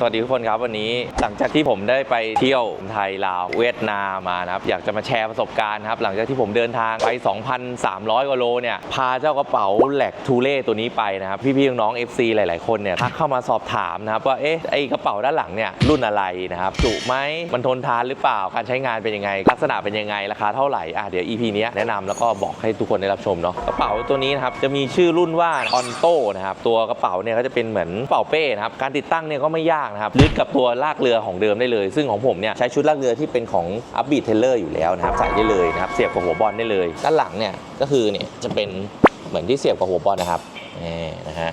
สวัสดีทุกคนครับวันนี้หลังจากที่ผมได้ไปเที่ยวไทยลาวเวียดนามมานะครับอยากจะมาแชร์ประสบการณ์ครับหลังจากที่ผมเดินทางไป 2,300กว่าโลเนี่ยพาเจ้ากระเป๋าแหลกทูเล่ตัวนี้ไปนะครับพี่ๆน้องๆ FC หลายๆคนเนี่ยทักเข้ามาสอบถามนะครับว่าเอ๊ะไอกระเป๋าด้านหลังเนี่ยรุ่นอะไรนะครับจุไหมมันทนทานหรือเปล่าการใช้งานเป็นยังไง ลักษณะเป็นยังไงราคาเท่าไหร่อะเดี๋ยว EP นี้แนะนำแล้วก็บอกให้ทุกคนได้รับชมเนาะกระเป๋าตัวนี้นะครับจะมีชื่อรุ่นว่า Onto นะครับตัวกระเป๋าเนี่ยก็จะเป็นเหมือนกระเป๋าเป้นะครับการติดตั้งเนี่ยก็ไม่ยากนะครับยึดกับตัวลากเรือของเดิมได้เลย ซึ่งของผมเนี่ยใช้ชุดลากเรือที่เป็นของ u p b e a t Tailor อยู่แล้วนะครับใส่ได้เลยนะครับเสียบกับหัวบอลได้เลย ด้านหลังเนี่ยก็คือเนี่ยจะเป็นเหมือนที่เสียบกับหัวบอลนะครับนี่นะฮะ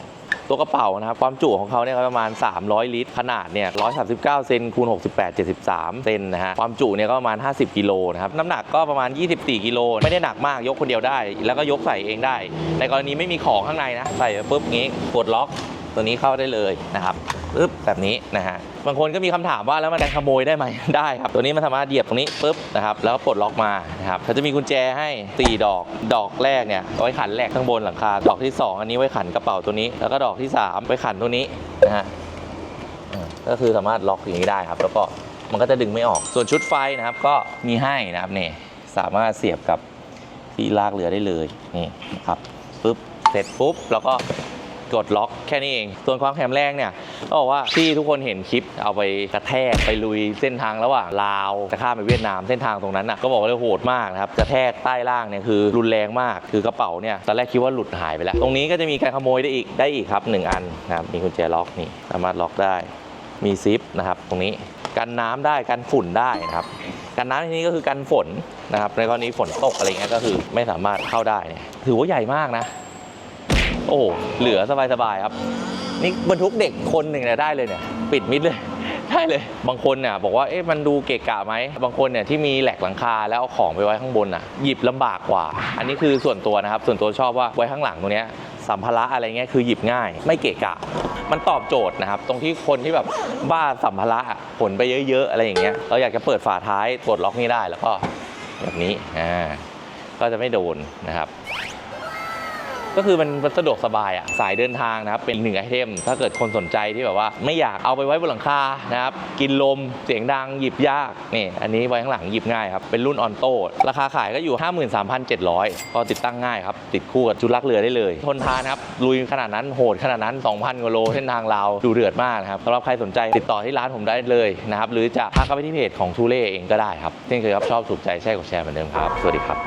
ตัวกระเป๋านะครับความจุของเขาเนี่ยประมาณ 300 ลิตร ขนาดเนี่ย 139 เซนคูณ68 73 เซนนะฮะความจุเนี่ยก็ประมาณ 50 กิโลนะครับน้ำหนักก็ประมาณ 24 กิโลไม่ได้หนักมากยกคนเดียวได้ แล้วก็ยกใส่เองได้ ในกรณีไม่มีของข้างในนะ ใส่ไปปุ๊บงี้กดล็อกตัวนี้เข้าได้เลยนะครับ ปึ๊บแบบนี้นะฮะบางคนก็มีคำถามว่าแล้วมันจะขโมยได้ไหมได้ครับ ตัวนี้มันสามารถเหยียบตรงนี้ปุ๊บนะครับแล้วปลดล็อกมานะครับเขาจะมีกุญแจให้4ดอกดอกแรกเนี่ยไว้ขันแหลกข้างบนหลังคา ดอกที่ 2 อันนี้ไว้ขันกระเป๋าตัวนี้ แล้วก็ดอกที่ 3 ไว้ขันตัวนี้นะฮะก็คือสามารถล็อกอย่างนี้ได้ครับ แล้วก็มันก็จะดึงไม่ออกส่วนชุดไฟนะครับก็มีให้นะครับนี่สามารถเสียบกับที่ลากเรือได้เลยนี่นะครับปุ๊บเสร็จปุ๊บแล้วก็กดล็อกแค่นี้เอง ส่วนความแข็งแรงเนี่ย ก็บอกว่าที่ทุกคนเห็นคลิปเอาไปกระแทกไปลุยเส้นทางระหว่างลาวจะข้ามไปเวียดนามเส้นทางตรงนั้นน่ะก็บอกว่าเลยโหดมากนะครับกระแทกใต้ล่างเนี่ยคือรุนแรงมากคือกระเป๋าเนี่ยตอนแรกคิดว่าหลุดหายไปแล้ว ตรงนี้ก็จะมีการขโมยได้อีกได้อีกครับหนึ่งอันนะครับมีกุญแจล็อกนี่สามารถล็อกได้ มีซิปนะครับตรงนี้กันน้ำได้กันฝุ่นได้นะครับกันน้ำที่นี้ก็คือกันฝนนะครับในกรณีฝนตกอะไรเงี้ยก็คือไม่สามารถเข้าได้เนี่ยถือว่าใหญ่มากนะ โอ้เหลือสบายๆครับ นี่บรรทุกเด็กคนหนึ่งเนี่ยได้เลยเนี่ย ปิดมิดเลยได้เลย บางคนเนี่ยบอกว่าเอ๊ะมันดูเกะกะไหมบางคนเนี่ยที่มีแหลกหลังคาแล้วเอาของไปไว้ข้างบนอะหยิบลำบากกว่า อันนี้คือส่วนตัวนะครับ ส่วนตัวชอบว่าไว้ข้างหลังตรงเนี้ยสัมภาระอะไรเงี้ยคือหยิบง่าย ไม่เกะกะ มันตอบโจทย์นะครับ ตรงที่คนที่แบบบ้าสัมภาระอะขนไปเยอะๆ อะไรอย่างเงี้ยเราอยากจะเปิดฝาท้ายปลดล็อกนี่ได้แล้วก็แบบนี้อ่าก็จะไม่โดนนะครับ ก็คือมันสะดวกสบายอะสายเดินทางนะครับเป็นหนึ่งไอเทม ถ้าเกิดคนสนใจที่แบบว่าไม่อยากเอาไปไว้บนหลังคานะครับกินลมเสียงดังหยิบยากนี่อันนี้ไว้ข้างหลังหยิบง่ายครับเป็นรุ่นออนโต้ราคาขายก็อยู่ 53,700 ก็ติดตั้งง่ายครับติดคู่กับจุลักเรือได้เลย ทนทานครับลุยขนาดนั้นโหดขนาดนั้น 2,000กว่าโลเส้นทางลาวดูเดือดมากนะครับสำหรับใครสนใจติดต่อที่ร้านผมได้เลยนะครับหรือจะทักเข้าไปที่เพจของทูเล่เองก็ได้ครับเช่นเคยครับชอบถูกใจแชร์กดแชร์เหมือนเดิมครับสวัสดีครับ